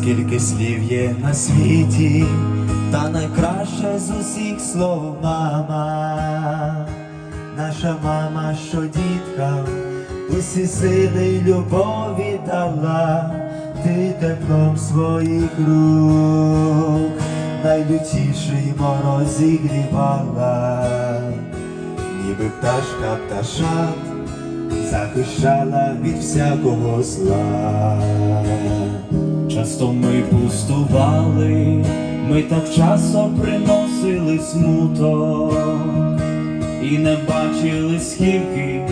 скільки слів є на світі, та найкраще з усіх слов мама, наша мама, що діткам усі сили й любові дала, ти теплом своїх рук, найлютіший мороз зігрівала, ніби пташка пташат захищала від всякого зла. Часто ми пустували, ми так часто приносили смуток і не бачили, скільки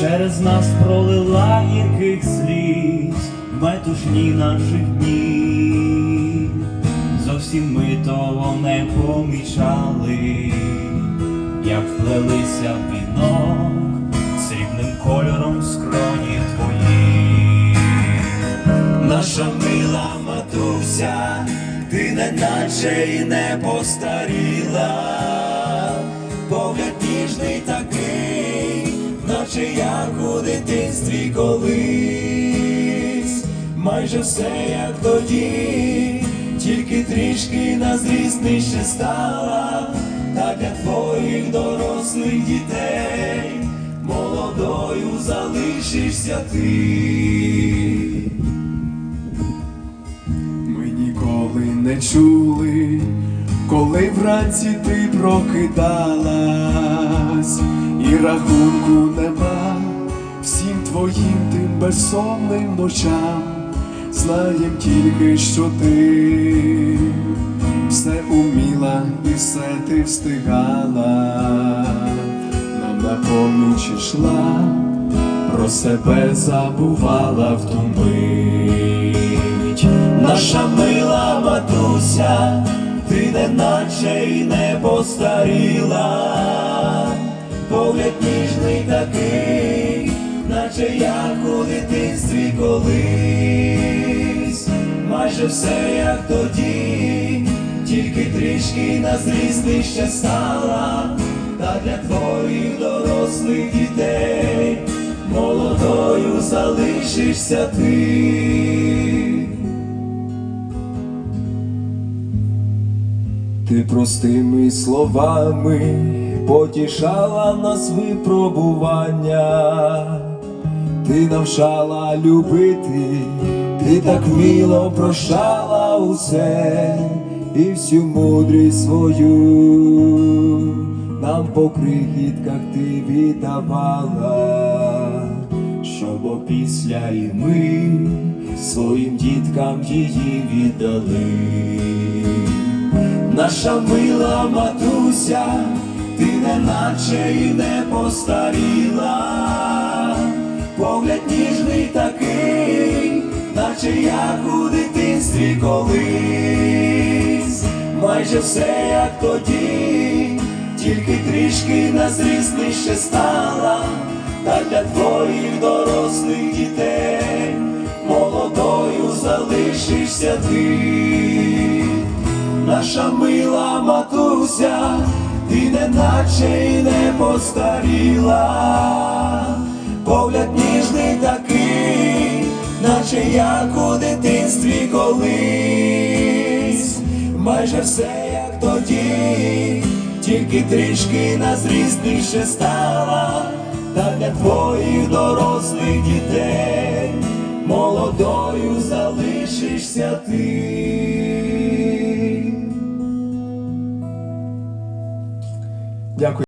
через нас пролила яких сліз в метушні наших днів. Зовсім ми того не помічали, як вплелися в вінок срібним кольором Наша мила матуся, ти не наче і не постаріла, погляд ніжний такий, наче як у дитинстві колись, майже все як тоді, тільки трішки на стала, та для твоїх дорослих дітей молодою залишишся ти. Не чули, коли вранці ти прокидалась, і рахунку нема всім твоїм тим безсонним ночам, знаєм тільки, що ти все уміла і все ти встигала, нам на поміч ішла, про себе забувала в ту. Наша матуся, наче й не постаріла, погляд ніжний такий, наче як у дитинстві колись, майже все як тоді, тільки трішки на зріст нижче стала, та для твоїх дорослих дітей молодою залишишся ти. Ти простими словами потішала нас випробування, ти навчала любити, ти так вміло прощала усе і всю мудрість свою нам по крихітках ти віддавала, щоб опісля і ми своїм діткам її віддали. Наша мила матуся, ти не наче і не постаріла, погляд ніжний такий, наче як у дитинстві колись, майже все як тоді, тільки трішки на зріст нижче стала, та для твоїх дорослих дітей молодою залишишся ти наша мила матуся, ти не наче й не постаріла, погляд ніжний такий, наче як у дитинстві колись, майже все як тоді, тільки трішки на зріст нижче стала, та для твоїх дорослих дітей молодою залишишся ти. bien